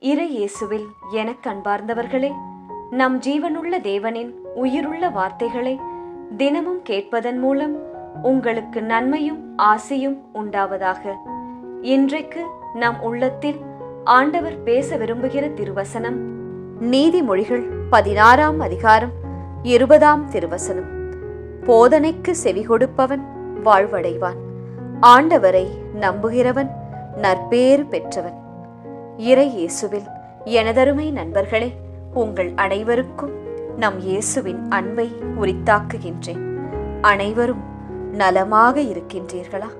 இறை இயேசுவில் எனக் கண்பார்ந்தவர்களே நம் ஜீவனுள்ள தேவனின் உயிருள்ள வார்த்தைகளை தினமும் கேட்பதன் மூலம் உங்களுக்கு நன்மையும் ஆசையும் உண்டாவதாக. இன்றைக்கு நம் உள்ளத்தில் ஆண்டவர் பேச விரும்புகிற திருவசனம் நீதிமொழிகள் பதினாறாம் அதிகாரம் இருபதாம் திருவசனம். போதனைக்கு செவி கொடுப்பவன் வாழ்வடைவான். ஆண்டவரை நம்புகிறவன் நற்பேறு பெற்றவன். இறை இயேசுவில் எனதருமை நண்பர்களே உங்கள் அனைவருக்கும் நம் இயேசுவின் அன்பை உரித்தாக்குகின்றேன். அனைவரும் நலமாக இருக்கின்றீர்களா?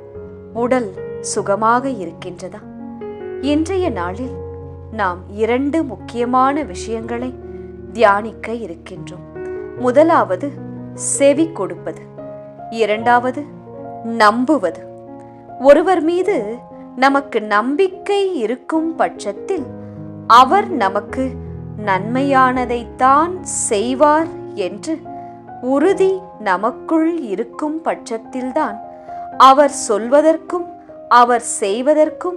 உடல் சுகமாக இருக்கின்றதா? இன்றைய நாளில் நாம் இரண்டு முக்கியமான விஷயங்களை தியானிக்க இருக்கின்றோம். முதலாவது செவி கொடுப்பது. இரண்டாவது நம்புவது. ஒருவர் மீது நமக்கு நம்பிக்கை இருக்கும் பட்சத்தில் அவர் நமக்கு நன்மையானதைத்தான் செய்வார் என்று உறுதி நமக்குள் இருக்கும் பட்சத்தில்தான் அவர் சொல்வதற்கும் அவர் செய்வதற்கும்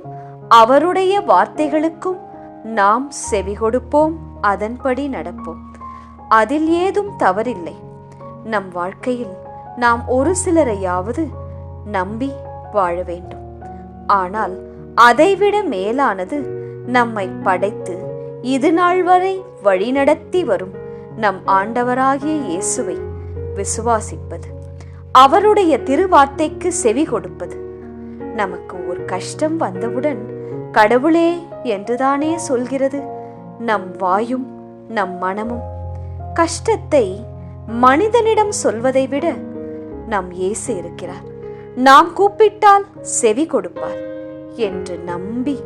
அவருடைய வார்த்தைகளுக்கும் நாம் செவி கொடுப்போம் அதன்படி நடப்போம். அதில் ஏதும் தவறில்லை. நம் வாழ்க்கையில் நாம் ஒரு சிலரையாவது நம்பி வாழ வேண்டும். ஆனால் அதைவிட மேலானது நம்மை படைத்து இது நாள் வரை வழிநடத்தி வரும் நம் ஆண்டவராகிய இயேசுவை விசுவாசிப்பது அவருடைய திருவார்த்தைக்கு செவி கொடுப்பது. நமக்கு ஒரு கஷ்டம் வந்தவுடன் கடவுளே என்றுதானே சொல்கிறது. நம் வாயும் நம் மனமும் கஷ்டத்தை மனிதனிடம் சொல்வதை விட நம் இயேசு இருக்கிறார். நாம் கூப்பிட்டால் செவி கொடுப்பார் என்று நம்பி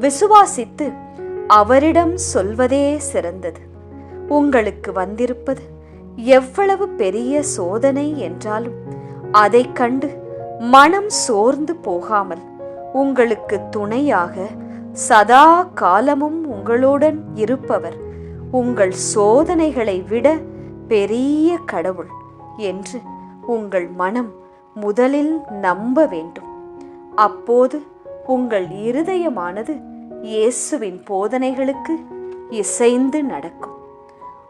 விசுவாசித்து அவரிடம் சொல்வதே சிறந்தது. உங்களுக்கு வந்திருப்பது எவ்வளவு பெரிய சோதனை என்றாலும் அதைக் கண்டு மனம் சோர்ந்து போகாமல் உங்களுக்கு துணையாக சதா காலமும் உங்களுடன் இருப்பவர் உங்கள் சோதனைகளை விட பெரிய கடவுள் என்று உங்கள் மனம் முதலில் நம்ப வேண்டும். அப்போது உங்கள் இருதயமானது இயேசுவின் போதனைகளுக்கு இசைந்து நடக்கும்.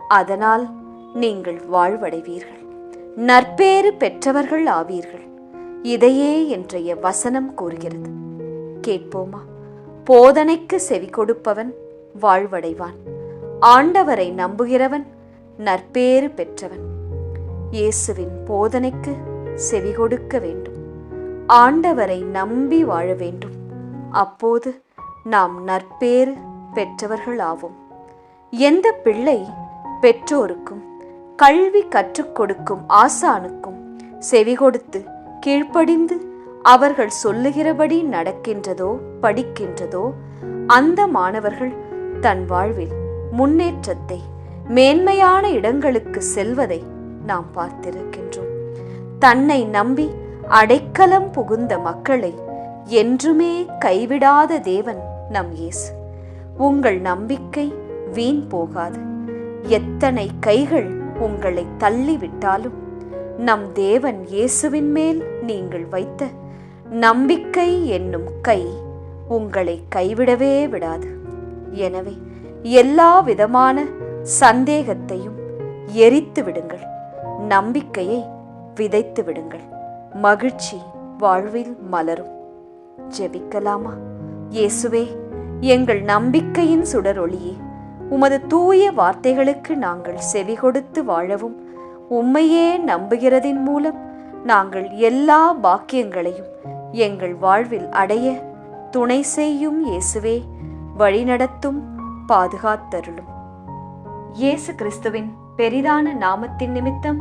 அதனால் நீங்கள் வாழ்வடைவீர்கள். நற்பேறு பெற்றவர்கள் ஆவீர்கள். இதையே இன்றைய வசனம் கூறுகிறது. கேட்போமா? போதனைக்கு செவி கொடுப்பவன் வாழ்வடைவான். ஆண்டவரை நம்புகிறவன் நற்பேறு பெற்றவன். இயேசுவின் போதனைக்கு செவி கொடுக்க வேண்டும். ஆண்டவரை நம்பி வாழ வேண்டும். அப்போது நாம் நற்பேறு பெற்றவர்களாவோம். எந்த பிள்ளை பெற்றோருக்கும் கல்வி கற்றுக் கொடுக்கும் ஆசானுக்கும் செவி கொடுத்து கீழ்ப்படிந்து அவர்கள் சொல்லுகிறபடி நடக்கின்றதோ படிக்கின்றதோ அந்த மாணவர்கள் தன் வாழ்வில் முன்னேற்றத்தை மேன்மையான இடங்களுக்கு செல்வதை நாம் பார்த்திருக்கின்றோம். தன்னை நம்பி அடைக்கலம் புகுந்த மக்களை என்றுமே கைவிடாத தேவன் நம் இயேசு. உங்கள் நம்பிக்கை வீண் போகாது. எத்தனை கைகள் உங்களை தள்ளிவிட்டாலும் நம் தேவன் இயேசுவின் மேல் நீங்கள் வைத்த நம்பிக்கை என்னும் கை உங்களை கைவிடவே விடாது. எனவே எல்லா விதமான சந்தேகத்தையும் எரித்து விடுங்கள். நம்பிக்கையை விதைத்து விடுங்கள். மகிழ்ச்சி வாழ்வில் மலரும். ஜெபிக்கலாமா? இயேசுவே எங்கள் நம்பிக்கையின் சுடரொளியே உமது தூய வார்த்தைகளுக்கு நாங்கள் செவி கொடுத்து வாழவும் உம்மையே நம்புகிறதின் மூலம் நாங்கள் எல்லா பாக்கியங்களையும் எங்கள் வாழ்வில் அடைய துணை செய்யும் இயேசுவே வழிநடத்தும் பாதுகாத்தருளும். இயேசு கிறிஸ்துவின் பெரிதான நாமத்தின் நிமித்தம்